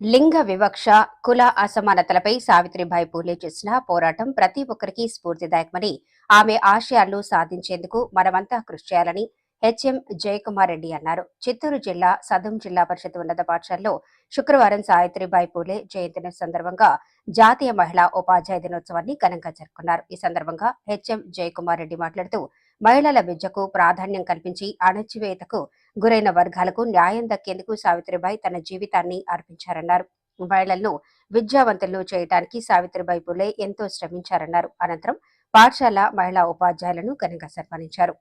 లింగ వివక్ష కుల అసమానతలపై సావిత్రిబాయి పూలే చేసిన పోరాటం ప్రతి ఒక్కరికి స్ఫూర్తిదాయకమని ఆమె ఆశయాలను సాధించేందుకు మనమంతా కృషి చేయాలని హెచ్ఎం జయకుమార్ రెడ్డి అన్నారు. చిత్తూరు జిల్లా సదుం జిల్లా పరిషత్ ఉన్నత పాఠశాలలో శుక్రవారం సావిత్రిబాయి పూలే జయంతి సందర్భంగా జాతీయ మహిళా ఉపాధ్యాయ దినోత్సవాన్ని ఘనంగా జరుపుకున్నారు. ఈ సందర్భంగా హెచ్ఎం జయకుమార్ రెడ్డి మాట్లాడుతూ మహిళల విద్యకు ప్రాధాన్యం కల్పించి అణచివేతకు గురైన వర్గాలకు న్యాయం దక్కేందుకు సావిత్రిబాయి తన జీవితాన్ని అర్పించారన్నారు. మహిళలను విద్యావంతులు చేయడానికి సావిత్రిబాయి పులే ఎంతో శ్రమించారన్నారు. అనంతరం పాఠశాల మహిళా ఉపాధ్యాయులను ఘనంగా సన్మానించారు.